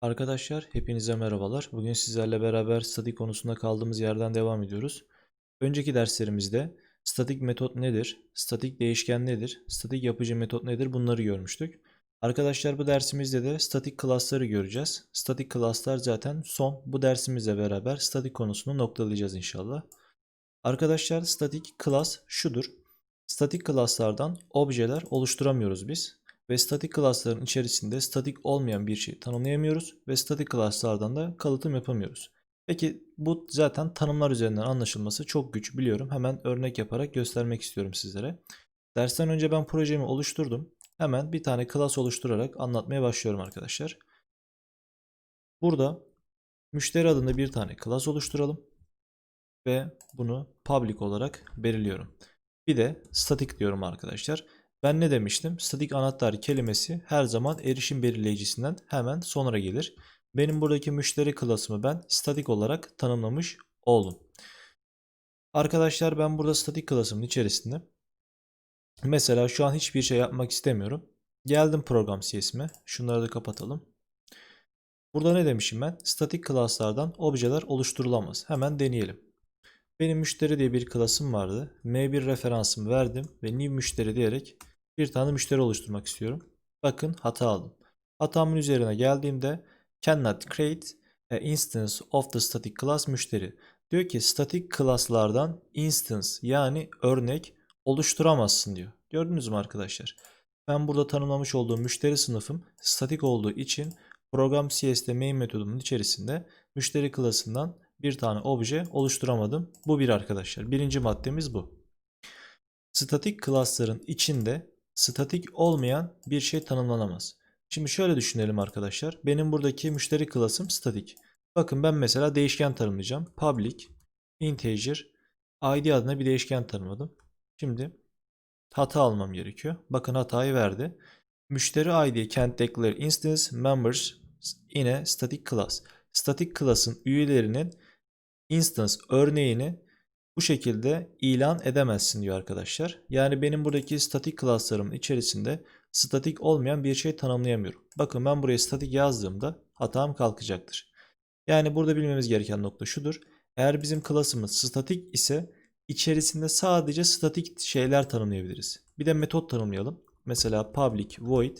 Arkadaşlar hepinize merhabalar. Bugün sizlerle beraber statik konusunda kaldığımız yerden devam ediyoruz. Önceki derslerimizde statik metot nedir, statik değişken nedir, statik yapıcı metot nedir bunları görmüştük. Arkadaşlar bu dersimizde de statik class'ları göreceğiz. Statik class'lar zaten son. Bu dersimizle beraber statik konusunu noktalayacağız inşallah. Arkadaşlar statik class şudur. Statik class'lardan objeler oluşturamıyoruz biz. Ve statik class'ların içerisinde statik olmayan bir şey tanımlayamıyoruz ve statik class'lardan da kalıtım yapamıyoruz. Peki bu zaten tanımlar üzerinden anlaşılması çok güç biliyorum. Hemen örnek yaparak göstermek istiyorum sizlere. Dersten önce ben projemi oluşturdum. Hemen bir tane class oluşturarak anlatmaya başlıyorum arkadaşlar. Burada müşteri adında bir tane class oluşturalım ve bunu public olarak belirliyorum. Bir de static diyorum arkadaşlar. Ben ne demiştim? Statik anahtar kelimesi her zaman erişim belirleyicisinden hemen sonra gelir. Benim buradaki müşteri klasımı ben statik olarak tanımlamış oldum. Arkadaşlar ben burada statik klasımın içerisinde mesela şu an hiçbir şey yapmak istemiyorum. Geldim program CS'ime. Şunları da kapatalım. Burada ne demişim ben? Statik klaslardan objeler oluşturulamaz. Hemen deneyelim. Benim müşteri diye bir klasım vardı. M1 referansımı verdim ve new müşteri diyerek bir tane müşteri oluşturmak istiyorum. Bakın hata aldım. Hatamın üzerine geldiğimde cannot create a instance of the static class müşteri. Diyor ki static class'lardan instance yani örnek oluşturamazsın diyor. Gördünüz mü arkadaşlar? Ben burada tanımlamış olduğum müşteri sınıfım statik olduğu için program CS'de main metodumun içerisinde müşteri klasından bir tane obje oluşturamadım. Bu bir arkadaşlar. Birinci maddemiz bu. Statik klasların içinde statik olmayan bir şey tanımlanamaz. Şimdi şöyle düşünelim arkadaşlar. Benim buradaki müşteri klasım statik. Bakın ben mesela değişken tanımlayacağım. Public integer id adına bir değişken tanımladım. Şimdi hata almam gerekiyor. Bakın hatayı verdi. Müşteri id can't declare instance members in a static class. Static class'ın üyelerinin instance örneğini bu şekilde ilan edemezsin diyor arkadaşlar. Yani benim buradaki statik class'larımın içerisinde statik olmayan bir şey tanımlayamıyorum. Bakın ben buraya statik yazdığımda hatam kalkacaktır. Yani burada bilmemiz gereken nokta şudur. Eğer bizim class'ımız statik ise içerisinde sadece statik şeyler tanımlayabiliriz. Bir de metot tanımlayalım. Mesela public void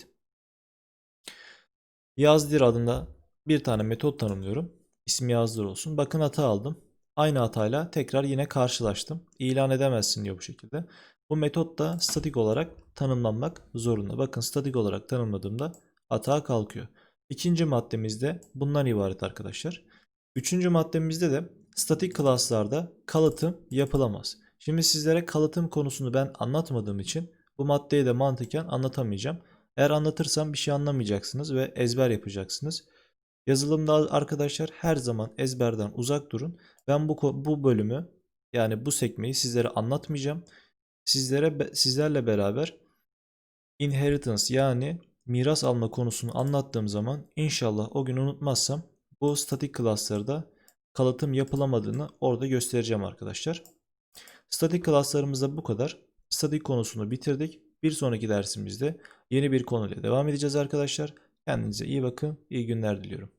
yazdır adında bir tane metot tanımlıyorum. İsim yazdır olsun. Bakın hata aldım. Aynı hatayla tekrar yine karşılaştım. İlan edemezsin diyor bu şekilde. Bu metot da statik olarak tanımlanmak zorunda. Bakın statik olarak tanımladığımda hata kalkıyor. İkinci maddemizde bundan ibaret arkadaşlar. Üçüncü maddemizde de statik class'larda kalıtım yapılamaz. Şimdi sizlere kalıtım konusunu ben anlatmadığım için bu maddeyi de mantıken anlatamayacağım. Eğer anlatırsam bir şey anlamayacaksınız ve ezber yapacaksınız. Yazılımda arkadaşlar her zaman ezberden uzak durun. Ben bu bu bölümü yani bu sekmeyi sizlere anlatmayacağım. Sizlere sizlerle beraber inheritance yani miras alma konusunu anlattığım zaman inşallah o gün unutmazsam bu statik class'larda kalıtım yapılamadığını orada göstereceğim arkadaşlar. Statik class'larımızda bu kadar. Statik konusunu bitirdik. Bir sonraki dersimizde yeni bir konuyla devam edeceğiz arkadaşlar. Kendinize iyi bakın. İyi günler diliyorum.